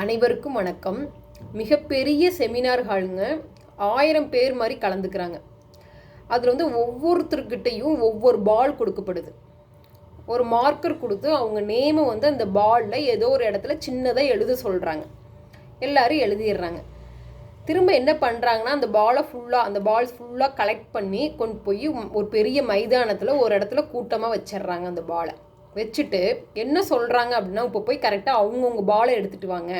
அனைவருக்கும் வணக்கம். மிகப்பெரிய செமினார் ஹாலுங்க ஆயிரம் பேர் மாதிரி கலந்துக்கிறாங்க. அதில் வந்து ஒவ்வொருத்தர்கிட்டையும் ஒவ்வொரு பால் கொடுக்கப்படுது. ஒரு மார்க்கர் கொடுத்து அவங்க நேமை வந்து அந்த பாலில் ஏதோ ஒரு இடத்துல சின்னதாக எழுத சொல்கிறாங்க எல்லாரும் எழுதிடுறாங்க. திரும்ப என்ன பண்ணுறாங்கன்னா அந்த பாலை ஃபுல்லாக அந்த பால் ஃபுல்லாக கலெக்ட் பண்ணி கொண்டு போய் ஒரு பெரிய மைதானத்தில் ஒரு இடத்துல கூட்டமாக வச்சிடுறாங்க அந்த பாலை வச்சுட்டு என்ன சொல்கிறாங்க அப்படின்னா இப்போ போய் கரெக்டாக அவங்கவுங்க பாலை எடுத்துகிட்டு வாங்க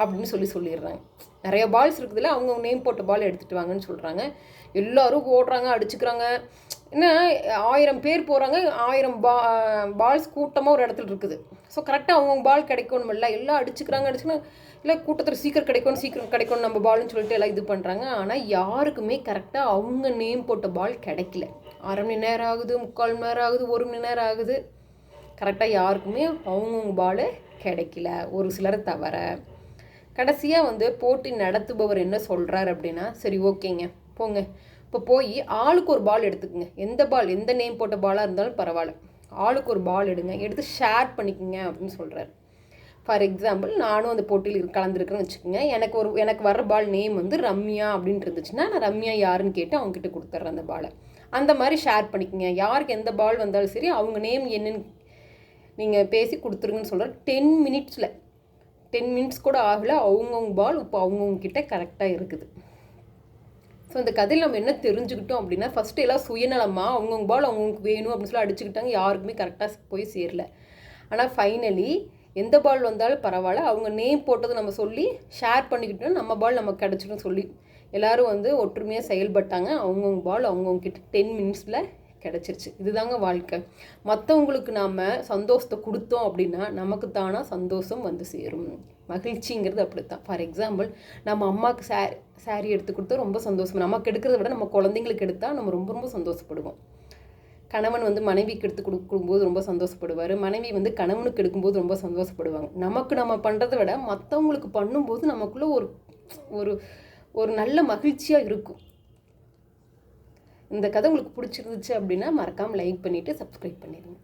அப்படின்னு சொல்லி சொல்லிடுறாங்க. நிறைய பால்ஸ் இருக்குதுல்ல அவங்கவுங்க நேம் போட்ட பால் எடுத்துகிட்டு வாங்கன்னு சொல்கிறாங்க எல்லோரும் ஓடுறாங்க அடிச்சுக்கிறாங்க. என்ன ஆயிரம் பேர் போகிறாங்க ஆயிரம் பா பால்ஸ் கூட்டமாக ஒரு இடத்துல இருக்குது. ஸோ கரெக்டாக அவங்கவுங்க பால் கிடைக்கணும் இல்லை எல்லாம் அடிச்சுக்கிறாங்க அடிச்சுக்கிறாங்க. இல்லை கூட்டத்தில் சீக்கிரம் கிடைக்கணும் சீக்கிரம் கிடைக்கணும் நம்ம பால்னு சொல்லிட்டு எல்லாம் இது பண்ணுறாங்க ஆனால் யாருக்குமே கரெக்டாக அவங்க நேம் போட்ட பால் கிடைக்கல. அரை மணி நேரம் ஆகுது முக்கால் மணி நேரம் ஆகுது ஒரு மணி நேரம் ஆகுது. கரெக்டாக யாருக்குமே அவங்கவுங்க பால் கிடைக்கல. ஒரு சிலரை தவிர. கடைசியாக வந்து போட்டி நடத்துபவர் என்ன சொல்கிறார் அப்படின்னா சரி ஓகேங்க போங்க. இப்போ போய் ஆளுக்கு ஒரு பால் எடுத்துக்கோங்க. எந்த பால் எந்த நேம் போட்ட பாலாக இருந்தாலும் பரவாயில்ல. ஆளுக்கு ஒரு பால் எடுங்க. எடுத்து ஷேர் பண்ணிக்கோங்க அப்படின்னு சொல்கிறார் ஃபார் எக்ஸாம்பிள் நானும் அந்த போட்டியில் கலந்துருக்குறேன்னு வச்சுக்கோங்க. எனக்கு ஒரு எனக்கு வர்ற பால் நேம் வந்து ரம்யா அப்படின்ட்டு இருந்துச்சுன்னா நான் ரம்யா யாருன்னு கேட்டு அவங்ககிட்ட கொடுத்துட்றேன் அந்த பாலை அந்த மாதிரி ஷேர் பண்ணிக்கோங்க. யாருக்கு எந்த பால் வந்தாலும் சரி அவங்க நேம் என்னன்னு நீங்கள் பேசி கொடுத்துருங்கன்னு சொல்கிறேன் டென் மினிட்ஸில் டென் மினிட்ஸ் கூட ஆகலை. அவங்கவுங்க பால் இப்போ அவங்கவுங்க கிட்ட கரெக்டாக இருக்குது. ஸோ அந்த கதையில் நம்ம என்ன தெரிஞ்சுக்கிட்டோம் அப்படின்னா ஃபஸ்ட்டு எல்லாம் சுயநலமாக அவங்கவுங்க பால் அவங்களுக்கு வேணும் அப்படின்னு சொல்லி அடிச்சுக்கிட்டாங்க. யாருக்குமே கரெக்டாக போய் சேரல. ஆனால் ஃபைனலி எந்த பால் வந்தாலும் பரவாயில்ல. அவங்க நேம் போட்டதை நம்ம சொல்லி ஷேர் பண்ணிக்கிட்டோம் நம்ம பால் நமக்கு கிடச்சிடும் சொல்லி. எல்லோரும் வந்து ஒற்றுமையாக செயல்பட்டாங்க. அவங்கவுங்க பால் அவங்கவுங்க கிட்ட டென் மினிட்ஸில் கிடச்சிருச்சு. இதுதாங்க வாழ்க்கை. மற்றவங்களுக்கு நாம் சந்தோஷத்தை கொடுத்தோம் அப்படின்னா நமக்கு தானாக சந்தோஷம் வந்து சேரும். மகிழ்ச்சிங்கிறது அப்படித்தான். ஃபார் எக்ஸாம்பிள் நம்ம அம்மாவுக்கு சே சாரீ எடுத்து கொடுத்தா ரொம்ப சந்தோஷம். நமக்கு எடுக்கிறத விட நம்ம குழந்தைங்களுக்கு எடுத்தால் நம்ம ரொம்ப ரொம்ப சந்தோஷப்படுவோம். கணவன் வந்து மனைவிக்கு எடுத்து கொடுக்கும்போது ரொம்ப சந்தோஷப்படுவார். மனைவி வந்து கணவனுக்கு எடுக்கும்போது ரொம்ப சந்தோஷப்படுவாங்க. நமக்கு நம்ம பண்ணுறத விட மற்றவங்களுக்கு பண்ணும்போது நமக்குள்ளே ஒரு ஒரு ஒரு நல்ல மகிழ்ச்சியாக இருக்கும். இந்த கதை உங்களுக்கு பிடிச்சிருந்துச்சு அப்படின்னா மறக்காமல் லைக் பண்ணிவிட்டு சப்ஸ்கிரைப் பண்ணிடுங்க.